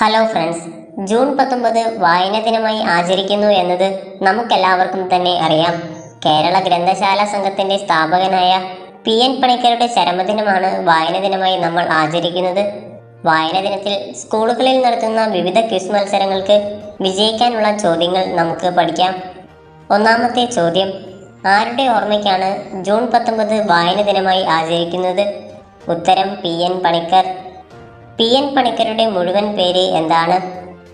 Hello friends June പത്തൊമ്പത് വായന ദിനമായി ആചരിക്കുന്നു എന്നത് നമുക്കെല്ലാവർക്കും തന്നെ അറിയാം. കേരള ഗ്രന്ഥശാല സംഘത്തിന്റെ സ്ഥാപകനായ പി എൻ പണിക്കരുടെ ചരമദിനമാണ് വായന ദിനമായി നമ്മൾ ആചരിക്കുന്നത്. വായന ദിനത്തിൽ സ്കൂളുകളിൽ നടത്തുന്ന വിവിധ ക്വിസ് മത്സരങ്ങൾക്ക് വിജയിക്കാനുള്ള ചോദ്യങ്ങൾ നമുക്ക് പഠിക്കാം. ഒന്നാമത്തെ ചോദ്യം ആരുടെ ഓർമ്മയ്ക്കാണ് ജൂൺ പത്തൊമ്പത് വായന ദിനമായി ആചരിക്കുന്നത്? ഉത്തരം P N Panicker. P N പണിക്കരുടെ മുഴുവൻ പേര് എന്താണ്?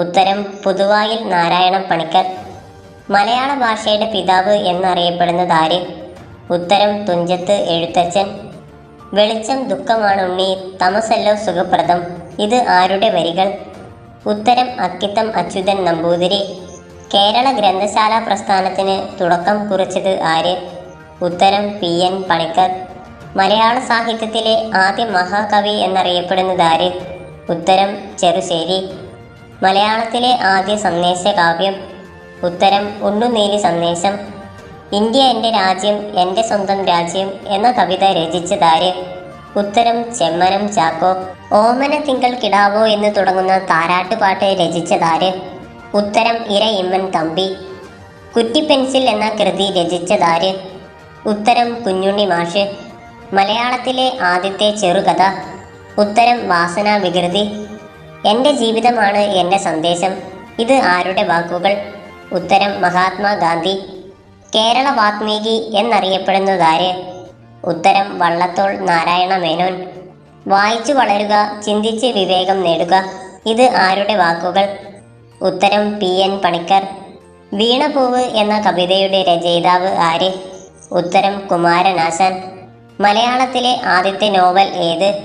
ഉത്തരം പുതുവായിൽ നാരായണ പണിക്കർ. മലയാള ഭാഷയുടെ പിതാവ് എന്നറിയപ്പെടുന്നത് ആര്? ഉത്തരം തുഞ്ചത്ത് എഴുത്തച്ഛൻ. വെളിച്ചം ദുഃഖമാണ് ഉണ്ണി തമസല്ലോ സുഖപ്രദം. ഇത് ആരുടെ വരികൾ? ഉത്തരം അക്കിത്തം അച്യുതൻ നമ്പൂതിരി. കേരള ഗ്രന്ഥശാല പ്രസ്ഥാനത്തിന് തുടക്കം കുറിച്ചത് ആര്? ഉത്തരം പി എൻ പണിക്കർ. മലയാള സാഹിത്യത്തിലെ ആദ്യ മഹാകവി എന്നറിയപ്പെടുന്നത് ആര് ഉത്തരം ചെറുശ്ശേരി. മലയാളത്തിലെ ആദ്യ സന്ദേശ കാവ്യം ഉത്തരം ഉണ്ണുനീലി സന്ദേശം. ഇന്ത്യ എന്റെ രാജ്യം എന്റെ സ്വന്തം രാജ്യം എന്ന കവിത രചിച്ചതാര് ഉത്തരം ചെമ്മനം ചാക്കോ. ഓമന തിങ്കൾ കിടാവോ എന്ന് തുടങ്ങുന്ന താരാട്ടുപാട്ട് രചിച്ചതാര് ഉത്തരം ഇര ഇമ്മൻ തമ്പി. കുറ്റിപ്പെൻസിൽ എന്ന കൃതി രചിച്ചതാര് ഉത്തരം കുഞ്ഞുണ്ണി മാഷ്. മലയാളത്തിലെ ആദ്യത്തെ ചെറുകഥ ഉത്തരം വാസന വികൃതി. എന്റെ ജീവിതമാണ് എന്റെ സന്ദേശം. ഇത് ആരുടെ വാക്കുകൾ? ഉത്തരം മഹാത്മാഗാന്ധി കേരള വാത്മീകി എന്നറിയപ്പെടുന്നതാര്? ഉത്തരം വള്ളത്തോൾ നാരായണ മേനോൻ. വായിച്ചു വളരുക ചിന്തിച്ച് വിവേകം നേടുക ഇത് ആരുടെ വാക്കുകൾ? ഉത്തരം പി എൻ പണിക്കർ. വീണപൂവ് എന്ന കവിതയുടെ രചയിതാവ് ആര്? ഉത്തരം കുമാരനാശാൻ. മലയാളത്തിലെ ആദ്യത്തെ നോവൽ ഏത്?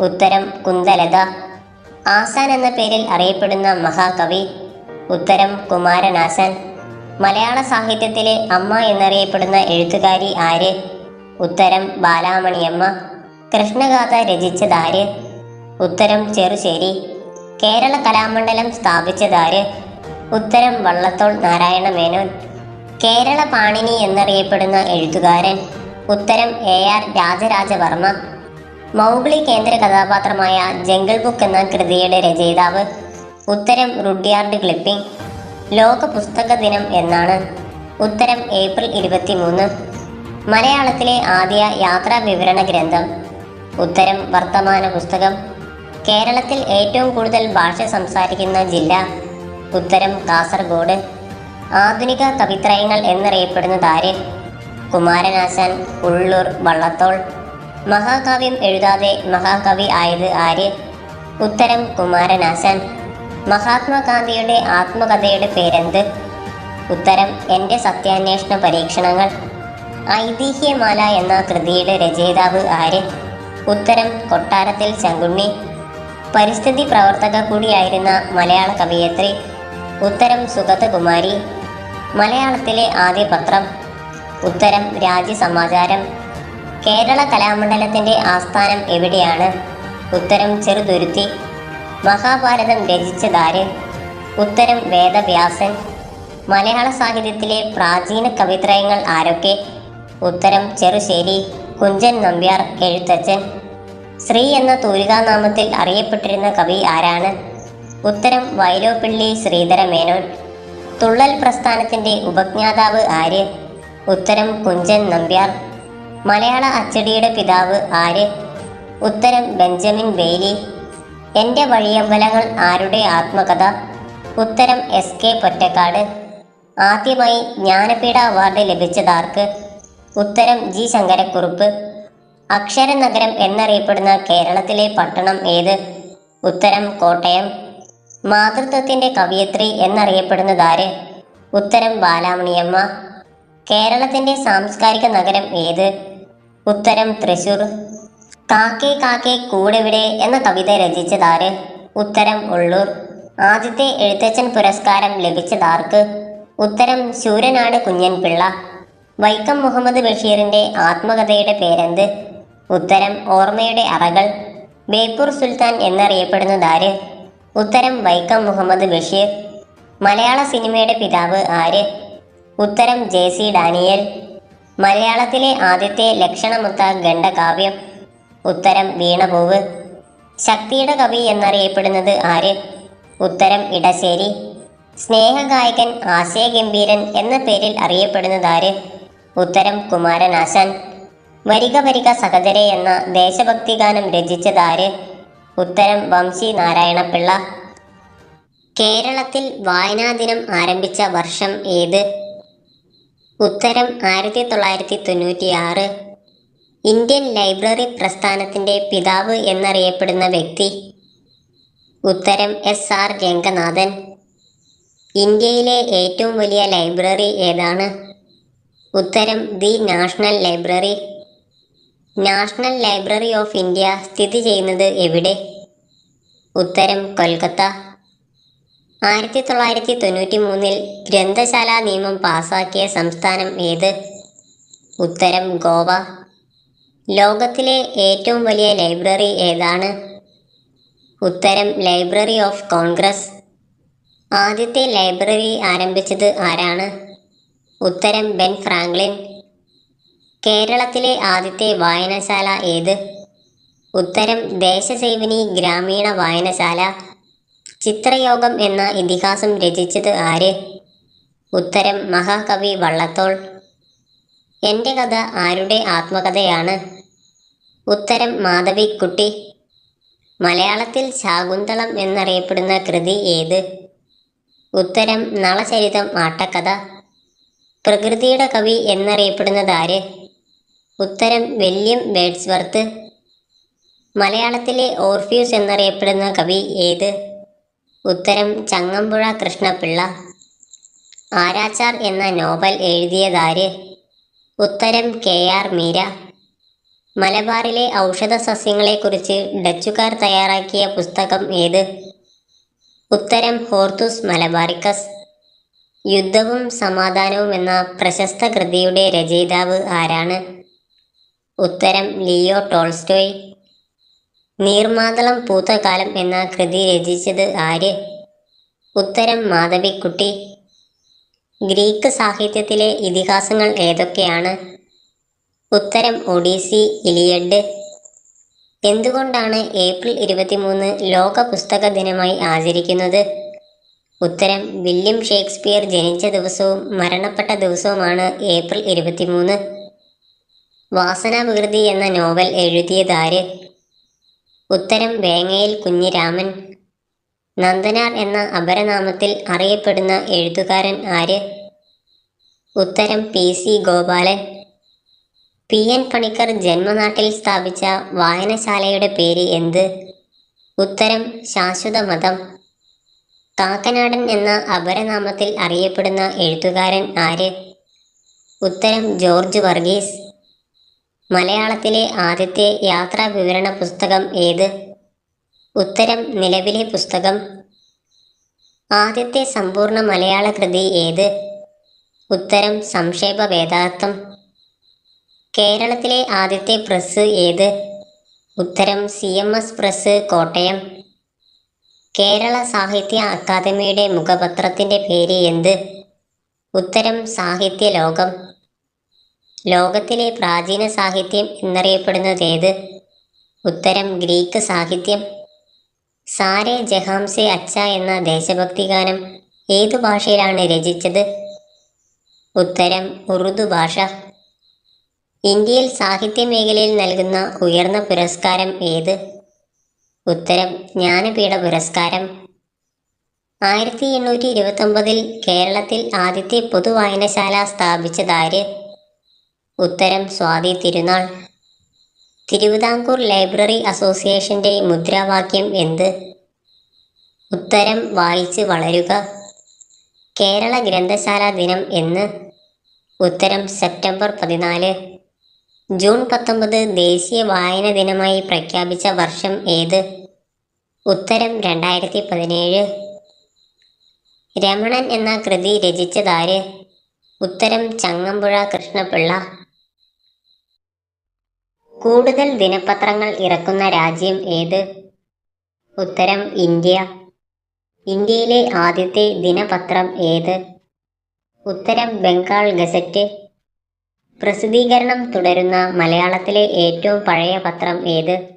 ഉത്തരം കുന്തലത. ആസാൻ എന്ന പേരിൽ അറിയപ്പെടുന്ന മഹാകവി. ഉത്തരം കുമാരനാശാൻ മലയാള സാഹിത്യത്തിലെ അമ്മ എന്നറിയപ്പെടുന്ന എഴുത്തുകാരി ആര്? ഉത്തരം ബാലാമണിയമ്മ. കൃഷ്ണഗാഥ രചിച്ചതാര് ഉത്തരം ചെറുശ്ശേരി. കേരള കലാമണ്ഡലം സ്ഥാപിച്ചതാര് ഉത്തരം വള്ളത്തോൾ നാരായണ മേനോൻ. കേരള പാണിനി എന്നറിയപ്പെടുന്ന എഴുത്തുകാരൻ. ഉത്തരം എ ആർ രാജരാജവർമ്മ. മൗഗ്ലി കേന്ദ്ര കഥാപാത്രമായ ജംഗിൾ ബുക്ക് എന്ന കൃതിയുടെ രചയിതാവ്. ഉത്തരം റുഡ്യാർഡ് ക്ലിപ്പിംഗ്. ലോക പുസ്തക ദിനം എന്നാണ്. ഉത്തരം ഏപ്രിൽ ഇരുപത്തിമൂന്ന്. മലയാളത്തിലെ ആദ്യ യാത്രാ വിവരണ ഗ്രന്ഥം. ഉത്തരം വർത്തമാന പുസ്തകം. കേരളത്തിൽ ഏറ്റവും കൂടുതൽ ഭാഷ സംസാരിക്കുന്ന ജില്ല. ഉത്തരം കാസർഗോഡ്. ആധുനിക കവിത്രയങ്ങൾ എന്നറിയപ്പെടുന്നത് ആര്? കുമാരനാശാൻ ഉള്ളൂർ വള്ളത്തോൾ. മഹാകാവ്യം എഴുതാതെ മഹാകവി ആയത് ആര്? ഉത്തരം കുമാരനാശാൻ. മഹാത്മാഗാന്ധിയുടെ ആത്മകഥയുടെ പേരെന്ത്? ഉത്തരം എന്റെ സത്യാന്വേഷണ പരീക്ഷണങ്ങൾ. ഐതിഹ്യമാല എന്ന കൃതിയുടെ രചയിതാവ് ആര്? ഉത്തരം കൊട്ടാരത്തിൽ ചങ്കുണ്ണി പരിസ്ഥിതി പ്രവർത്തക കൂടിയായിരുന്ന മലയാള കവിയത്രി. ഉത്തരം സുഗതകുമാരി. മലയാളത്തിലെ ആദ്യ പത്രം ഉത്തരം രാജ്യസമാചാരം കേരള കലാമണ്ഡലത്തിന്റെ ആസ്ഥാനം എവിടെയാണ്? ഉത്തരം ചെറുതുരുത്തി. മഹാഭാരതം രചിച്ചതാര്? ഉത്തരം വേദവ്യാസൻ. മലയാള സാഹിത്യത്തിലെ പ്രാചീന കവിത്രയങ്ങൾ ആരൊക്കെ? ഉത്തരം ചെറുശ്ശേരി. കുഞ്ചൻ നമ്പ്യാർ എഴുത്തച്ഛൻ. ശ്രീ എന്ന തൂലികാനാമത്തിൽ അറിയപ്പെട്ടിരുന്ന കവി ആരാണ്? ഉത്തരം വൈലോപ്പിള്ളി ശ്രീധരമേനോൻ. തുള്ളൽ പ്രസ്ഥാനത്തിന്റെ ഉപജ്ഞാതാവ് ആര്? ഉത്തരം കുഞ്ചൻ നമ്പ്യാർ. മലയാള അച്ചടിയുടെ പിതാവ് ആര്? ഉത്തരം ബെഞ്ചമിൻ ബെയ്ലി. എന്റെ വഴിയമ്പലങ്ങൾ ആരുടെ ആത്മകഥ? ഉത്തരം എസ് കെ പൊറ്റക്കാട്. ആദ്യമായി ജ്ഞാനപീഠ അവാർഡ് ലഭിച്ചതാർക്ക്? ഉത്തരം ജി ശങ്കരക്കുറുപ്പ്. അക്ഷര നഗരം എന്നറിയപ്പെടുന്ന കേരളത്തിലെ പട്ടണം ഏത്? ഉത്തരം കോട്ടയം. മാതൃത്വത്തിന്റെ കവിയത്രി എന്നറിയപ്പെടുന്നതാര്? ഉത്തരം ബാലാമണിയമ്മ. കേരളത്തിന്റെ സാംസ്കാരിക നഗരം ഏത്? ഉത്തരം തൃശൂർ. കാക്കേ കാക്കേ കൂടെവിടെ എന്ന കവിത രചിച്ചതാര് ഉത്തരം ഉള്ളൂർ. ആദ്യത്തെ എഴുത്തച്ഛൻ പുരസ്കാരം ലഭിച്ചതാർക്ക് ഉത്തരം ശൂരനാട് കുഞ്ഞൻപിള്ള. വൈക്കം മുഹമ്മദ് ബഷീറിന്റെ ആത്മകഥയുടെ പേരെന്ത്? ഉത്തരം ഓർമ്മയുടെ അറകൾ. ബേപ്പൂർ സുൽത്താൻ എന്നറിയപ്പെടുന്നതാര് ഉത്തരം വൈക്കം മുഹമ്മദ് ബഷീർ. മലയാള സിനിമയുടെ പിതാവ് ആര്? ഉത്തരം ജെ സി ഡാനിയൽ. മലയാളത്തിലെ ആദ്യത്തെ ലക്ഷണമൊത്ത ഖണ്ഡകാവ്യം. ഉത്തരം വീണപൂവ്. ശക്തിയുടെ കവി എന്നറിയപ്പെടുന്നത് ആര്? ഉത്തരം ഇടശ്ശേരി. സ്നേഹഗായകൻ ആശയഗംഭീരൻ എന്ന പേരിൽ അറിയപ്പെടുന്നത് ആര്? ഉത്തരം കുമാരനാശാൻ. വരിക വരിക സഹചരെ എന്ന ദേശഭക്തി ഗാനം രചിച്ചത് ആര്? ഉത്തരം വംശി നാരായണപിള്ള. കേരളത്തിൽ വായനാ ദിനം ആരംഭിച്ച വർഷം ഏത്? ഉത്തരം ആയിരത്തി തൊള്ളായിരത്തി തൊണ്ണൂറ്റിയാറ് ഇന്ത്യൻ ലൈബ്രറി പ്രസ്ഥാനത്തിന്റെ പിതാവ് എന്നറിയപ്പെടുന്ന വ്യക്തി. ഉത്തരം എസ് ആർ രംഗനാഥൻ ഇന്ത്യയിലെ ഏറ്റവും വലിയ ലൈബ്രറി ഏതാണ്? ഉത്തരം the national library. National library of India സ്ഥിതി ചെയ്യുന്നത് എവിടെ? ഉത്തരം കൊൽക്കത്ത. ആയിരത്തി തൊള്ളായിരത്തി തൊണ്ണൂറ്റി മൂന്നിൽ ഗ്രന്ഥശാല നിയമം പാസാക്കിയ സംസ്ഥാനം ഏത്? ഉത്തരം ഗോവ. ലോകത്തിലെ ഏറ്റവും വലിയ ലൈബ്രറി ഏതാണ്? ഉത്തരം ലൈബ്രറി ഓഫ് കോൺഗ്രസ്. ആദ്യത്തെ ലൈബ്രറി ആരംഭിച്ചത് ആരാണ്? ഉത്തരം ബെൻ ഫ്രാങ്ക്ലിൻ. കേരളത്തിലെ ആദ്യത്തെ വായനശാല ഏത്? ഉത്തരം ദേശസേവിനി ഗ്രാമീണ വായനശാല. ചിത്രയോഗം എന്ന ഇതിഹാസം രചിച്ചത് ആര്? ഉത്തരം മഹാകവി വള്ളത്തോൾ. എന്റെ കഥ ആരുടെ ആത്മകഥയാണ്? ഉത്തരം മാധവിക്കുട്ടി. മലയാളത്തിൽ ശാകുന്തളം എന്നറിയപ്പെടുന്ന കൃതി ഏത്? ഉത്തരം നളചരിതം ആട്ടക്കഥ. പ്രകൃതിയുടെ കവി എന്നറിയപ്പെടുന്നത് ആര്? ഉത്തരം വില്യം വേഡ്സ്വർത്ത്. മലയാളത്തിലെ ഓർഫ്യൂസ് എന്നറിയപ്പെടുന്ന കവി ഏത്? ഉത്തരം ചങ്ങമ്പുഴ കൃഷ്ണപിള്ള. ആരാച്ചാർ എന്ന നോവൽ എഴുതിയതാര്? ഉത്തരം കെ ആർ മീര. മലബാറിലെ ഔഷധ സസ്യങ്ങളെക്കുറിച്ച് ഡച്ചുകാർ തയ്യാറാക്കിയ പുസ്തകം ഏത്? ഉത്തരം ഹോർത്തുസ് മലബാറിക്കസ്. യുദ്ധവും സമാധാനവും എന്ന പ്രശസ്ത കൃതിയുടെ രചയിതാവ് ആരാണ്? ഉത്തരം ലിയോ ടോൾസ്റ്റോയ്. നീർമാതളം പൂത്ത കാലം എന്ന കൃതി രചിച്ചത് ആര്? ഉത്തരം മാധവിക്കുട്ടി. ഗ്രീക്ക് സാഹിത്യത്തിലെ ഇതിഹാസങ്ങൾ ഏതൊക്കെയാണ്? ഉത്തരം ഒഡീസി ഇലിയഡ്. എന്തുകൊണ്ടാണ് ഏപ്രിൽ ഇരുപത്തിമൂന്ന് ലോക പുസ്തക ദിനമായി ആചരിക്കുന്നത്? ഉത്തരം വില്യം ഷേക്സ്പിയർ ജനിച്ച ദിവസവും മരണപ്പെട്ട ദിവസവുമാണ് ഏപ്രിൽ ഇരുപത്തിമൂന്ന്. വാസനാവികൃതി എന്ന നോവൽ എഴുതിയതാര് ഉത്തരം വേങ്ങയിൽ കുഞ്ഞിരാമൻ നന്ദനാർ എന്ന അപരനാമത്തിൽ അറിയപ്പെടുന്ന എഴുത്തുകാരൻ ആര്? ഉത്തരം P C Gopalan. P N Panicker ജന്മനാട്ടിൽ സ്ഥാപിച്ച വായനശാലയുടെ പേര് എന്ത്? ഉത്തരം ശാശ്വത മതം കാക്കനാടൻ എന്ന അപരനാമത്തിൽ അറിയപ്പെടുന്ന എഴുത്തുകാരൻ ആര്? ഉത്തരം ജോർജ് വർഗീസ്. മലയാളത്തിലെ ആദ്യത്തെ യാത്രാ വിവരണ പുസ്തകം ഏത്? ഉത്തരം നിലവിലെ പുസ്തകം. ആദ്യത്തെ സമ്പൂർണ മലയാള കൃതി ഏത്? ഉത്തരം സംക്ഷേപ വേദാർത്ഥം കേരളത്തിലെ ആദ്യത്തെ പ്രസ് ഏത്? ഉത്തരം C M S press Kottayam. Kerala Sahitya അക്കാദമിയുടെ മുഖപത്രത്തിന്റെ പേര് എന്ത്? ഉത്തരം സാഹിത്യ ലോകം. ലോകത്തിലെ പ്രാചീന സാഹിത്യം എന്നറിയപ്പെടുന്നത് ഏത്? ഉത്തരം ഗ്രീക്ക് സാഹിത്യം. സാരെ ജഹാംസെ അച്ച എന്ന ദേശഭക്തി ഗാനം ഏതു ഭാഷയിലാണ് രചിച്ചത്? ഉത്തരം ഉറുദു ഭാഷ. ഇന്ത്യയിൽ സാഹിത്യ മേഖലയിൽ നൽകുന്ന ഉയർന്ന പുരസ്കാരം ഏത്? ഉത്തരം ജ്ഞാനപീഠ പുരസ്കാരം. ആയിരത്തി എണ്ണൂറ്റി ഇരുപത്തി കേരളത്തിൽ ആദ്യത്തെ പൊതുവായനശാല സ്ഥാപിച്ചതാര് ഉത്തരം സ്വാതി തിരുനാൾ. തിരുവിതാംകൂർ ലൈബ്രറി അസോസിയേഷന്റെ മുദ്രാവാക്യം എന്ത്? ഉത്തരം വായിച്ച് വളരുക. കേരള ഗ്രന്ഥശാല ദിനം എന്ന്. ഉത്തരം സെപ്റ്റംബർ പതിനാല്. ജൂൺ പത്തൊമ്പത് ദേശീയ വായന ദിനമായി പ്രഖ്യാപിച്ച വർഷം ഏത്? ഉത്തരം രണ്ടായിരത്തി പതിനേഴ്. രമണൻ എന്ന കൃതി രചിച്ചതാര്? ഉത്തരം ചങ്ങമ്പുഴ കൃഷ്ണപിള്ള. കൂടുതൽ ദിനപത്രങ്ങൾ ഇറക്കുന്ന രാജ്യം ഏത്? ഉത്തരം ഇന്ത്യ. ഇന്ത്യയിലെ ആദ്യത്തെ ദിനപത്രം ഏത്? ഉത്തരം ബംഗാൾ ഗസറ്റ്. പ്രസിദ്ധീകരണം തുടരുന്ന മലയാളത്തിലെ ഏറ്റവും പഴയ പത്രം ഏത്?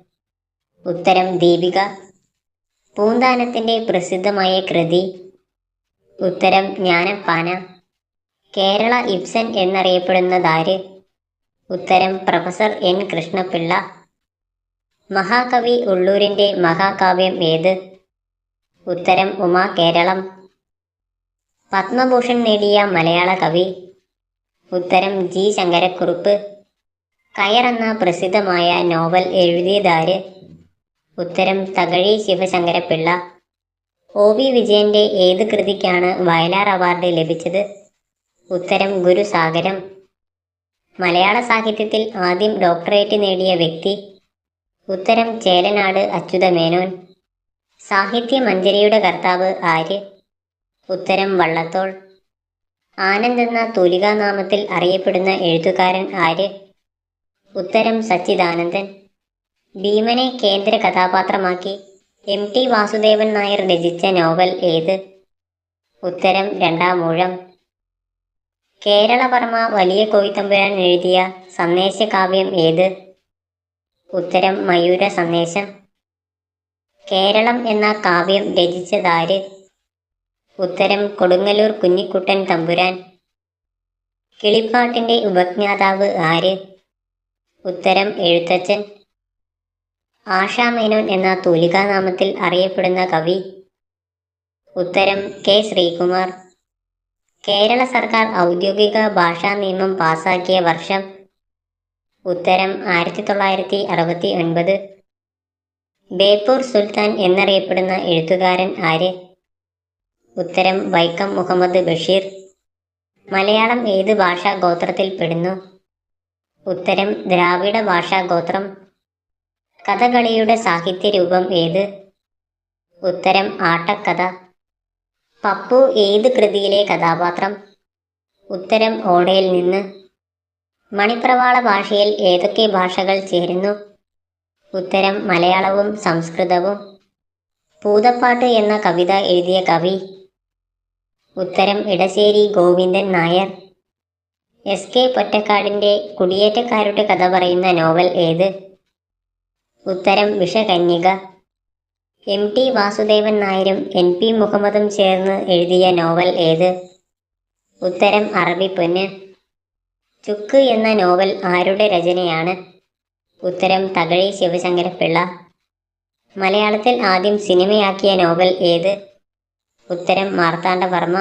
ഉത്തരം ദീപിക. പൂന്താനത്തിന്റെ പ്രസിദ്ധമായ കൃതി. ഉത്തരം ജ്ഞാനപ്പാന. കേരള ഇബ്സൻ എന്നറിയപ്പെടുന്നതാര്? ഉത്തരം പ്രൊഫസർ എൻ കൃഷ്ണപിള്ള. മഹാകവി ഉള്ളൂരിന്റെ മഹാകാവ്യം ഏത്? ഉത്തരം ഉമാ കേരളം. പത്മഭൂഷൺ നേടിയ മലയാള കവി. ഉത്തരം ജി. ശങ്കരക്കുറുപ്പ്. കയർ എന്ന പ്രസിദ്ധമായ നോവൽ എഴുതിയതാര്? ഉത്തരം തകഴി ശിവശങ്കരപിള്ള ഒ. വി. വിജയന്റെ ഏത് കൃതിക്കാണ് വയലാർ അവാർഡ് ലഭിച്ചത്? ഉത്തരം ഗുരുസാഗരം. മലയാള സാഹിത്യത്തിൽ ആദ്യം ഡോക്ടറേറ്റ് നേടിയ വ്യക്തി ഉത്തരം ചേലനാട് അച്യുത മേനോൻ. സാഹിത്യ മഞ്ജരിയുടെ കർത്താവ് ആര് ഉത്തരം വള്ളത്തോൾ. ആനന്ദ് എന്ന തൂലികാനാമത്തിൽ അറിയപ്പെടുന്ന എഴുത്തുകാരൻ ആര് ഉത്തരം സച്ചിദാനന്ദൻ. ഭീമനെ കേന്ദ്ര കഥാപാത്രമാക്കി എം ടി വാസുദേവൻ നായർ രചിച്ച നോവൽ ഏത്? ഉത്തരം രണ്ടാം മൂഴം കേരളവർമ്മ വലിയ കോയിത്തമ്പുരാൻ എഴുതിയ സന്ദേശകാവ്യം ഏത്? ഉത്തരം മയൂര സന്ദേശം. കേരളം എന്ന കാവ്യം രചിച്ചതാര്? ഉത്തരം കൊടുങ്ങല്ലൂർ കുഞ്ഞിക്കുട്ടൻ തമ്പുരാൻ. കിളിപ്പാട്ടിന്റെ ഉപജ്ഞാതാവ് ആര്? ഉത്തരം എഴുത്തച്ഛൻ. ആഷാമേനോൻ എന്ന തൂലികാനാമത്തിൽ അറിയപ്പെടുന്ന കവി. ഉത്തരം കെ ശ്രീകുമാർ. കേരള സർക്കാർ ഔദ്യോഗിക ഭാഷാ നിയമം പാസാക്കിയ വർഷം ഉത്തരം ആയിരത്തി തൊള്ളായിരത്തി അറുപത്തി ഒൻപത് ബേപ്പൂർ സുൽത്താൻ എന്നറിയപ്പെടുന്ന എഴുത്തുകാരൻ ആര്? ഉത്തരം വൈക്കം മുഹമ്മദ് ബഷീർ. മലയാളം ഏത് ഭാഷാ ഗോത്രത്തിൽ പെടുന്നു ഉത്തരം ദ്രാവിഡ ഭാഷാ ഗോത്രം കഥകളിയുടെ സാഹിത്യ രൂപം ഏത്? ഉത്തരം ആട്ടക്കഥ. പപ്പു ഏത് കൃതിയിലെ കഥാപാത്രം? ഉത്തരം ഓടയിൽ നിന്ന്. മണിപ്രവാള ഭാഷയിൽ ഏതൊക്കെ ഭാഷകൾ ചേരുന്നു? ഉത്തരം മലയാളവും സംസ്കൃതവും. പൂതപ്പാട്ട് എന്ന കവിത എഴുതിയ കവി. ഉത്തരം ഇടശ്ശേരി ഗോവിന്ദൻ നായർ. എസ് കെ പൊറ്റക്കാടിന്റെ കുടിയേറ്റക്കാരുടെ കഥ പറയുന്ന നോവൽ ഏത്? ഉത്തരം വിഷകന്യക. എം ടി വാസുദേവൻ നായരും എൻ പി മുഹമ്മദും ചേർന്ന് എഴുതിയ നോവൽ ഏത്? ഉത്തരം അറബി പൊന്ന്. ചുക്ക് എന്ന നോവൽ ആരുടെ രചനയാണ്? ഉത്തരം തകഴി ശിവശങ്കരപ്പിള്ള. മലയാളത്തിൽ ആദ്യം സിനിമയാക്കിയ നോവൽ ഏത്? ഉത്തരം മാർത്താണ്ഡവർമ്മ